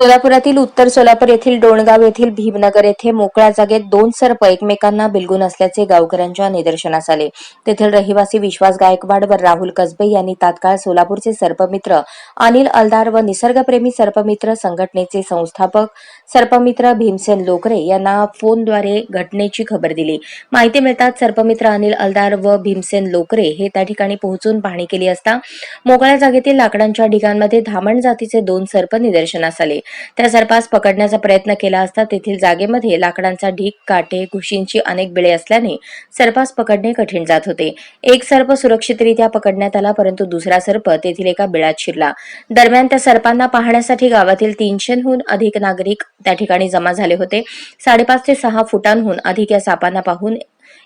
सोलापुरातील उत्तर सोलापूर येथील डोणगाव येथील भीमनगर येथे मोकळ्या जागेत दोन सर्प एकमेकांना बिलगून असल्याचे गावकऱ्यांच्या निदर्शनास आले. तेथील रहिवासी विश्वास गायकवाड व राहुल कसबे यांनी तात्काळ सोलापूरचे सर्पमित्र अनिल अलदार व निसर्गप्रेमी सर्पमित्र संघटनेचे संस्थापक सर्पमित्र भीमसेन लोकरे यांना फोनद्वारे घटनेची खबर दिली. माहिती मिळताच सर्पमित्र अनिल अलदार व भीमसेन लोकरे हे त्या ठिकाणी पोहोचून पाहणी केली असता मोकळ्या जागेतील लाकडांच्या ढिगांमध्ये धामण जातीचे दोन सर्प निदर्शनास आले. त्या सर्पास पकडण्याचा प्रयत्न केला असता तेथील जागेमध्ये लाकडांचा ढीग काटे घुशींची अनेक बिळे असल्याने सर्पास पकडणे कठीण जात होते. एक सर्प सुरक्षितरित्या पकडण्यात आला परंतु दुसरा सर्प तेथील एका बिळात शिरला. दरम्यान त्या सर्पांना पाहण्यासाठी गावातील तीनशेहून अधिक नागरिक त्या ठिकाणी जमा झाले होते. साडेपाच ते सहा फुटांहून अधिक या सापांना पाहून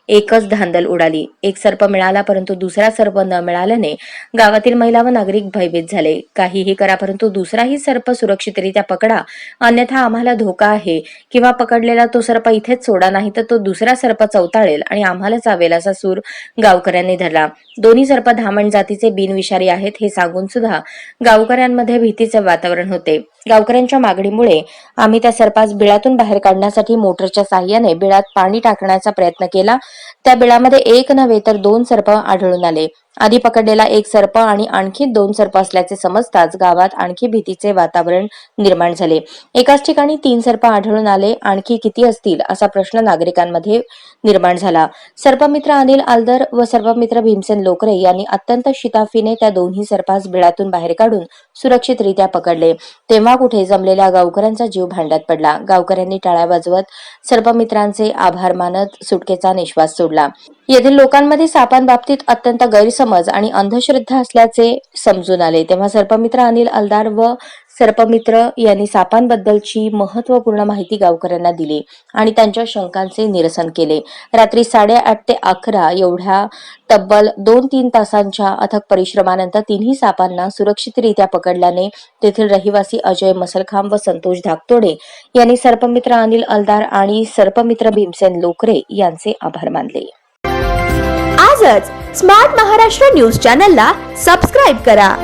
एकच धांदल उडाली. एक सर्प मिळाला परंतु दुसरा सर्प न मिळाल्याने गावातील महिला व नागरिक भयभीत झाले. काहीही करा परंतु दुसराही सर्प सुरक्षितरित्या पकडा. अन्यथा आम्हाला धोका आहे. किंवा पकडलेला तो सर्प इथेच सोडा नाही तर तो दुसरा सर्प चवताळेल आणि आम्हाला चावेल असा सूर गावकऱ्यांनी धरला. दोन्ही सर्प धामण जातीचे बिनविषारी आहेत हे सांगून सुद्धा गावकऱ्यांमध्ये भीतीचे वातावरण होते. गावकऱ्यांच्या मागणीमुळे आम्ही त्या सर्पास बिळातून बाहेर काढण्यासाठी मोटरच्या साह्याने बिळात पाणी टाकण्याचा प्रयत्न केला. त्या बिळामध्ये एक नव्हे तर दोन सर्प आढळून आले. आधी पकडलेला एक सर्प आणि आणखी दोन सर्प असल्याचे समजताच गावात आणखी भीतीचे वातावरण निर्माण झाले. एकाच ठिकाणी तीन सर्प आढळून आले. आणखी किती असतील असा प्रश्न नागरिकांमध्ये निर्माण झाला. सर्पमित्र अनिल आलदर व सर्पमित्र भीमसेन लोकरे यांनी अत्यंत शिताफीने त्या दोन्ही सर्पास बिळातून बाहेर काढून सुरक्षितरित्या पकडले. तेव्हा कुठे जमलेल्या गावकऱ्यांचा जीव भांड्यात पडला गावकऱ्यांनी टाळ्या वाजवत सर्पमित्रांचे आभार मानत सुटकेचा निश्वास सोडला. येथील लोकांमध्ये सापांबाबतीत अत्यंत गैरसमज आणि अंधश्रद्धा असल्याचे समजून आले. तेव्हा सर्पमित्र अनिल अलदार व सर्पमित्र यांनी सापांबद्दलची महत्त्वपूर्ण माहिती गावकऱ्यांना दिली आणि त्यांच्या शंकांचे निरसन केले. रात्री साडेआठ ते अकरा एवढ्या तब्बल दोन तीन तासांच्या अथक परिश्रमानंतर तिन्ही सापांना सुरक्षितरित्या पकडल्याने तेथील रहिवासी अजय मसलखांब व संतोष धाकतोडे यांनी सर्पमित्र अनिल अलदार आणि सर्पमित्र भीमसेन लोकरे यांचे आभार मानले. आजच स्मार्ट महाराष्ट्र न्यूज चॅनलला सबस्क्राईब करा.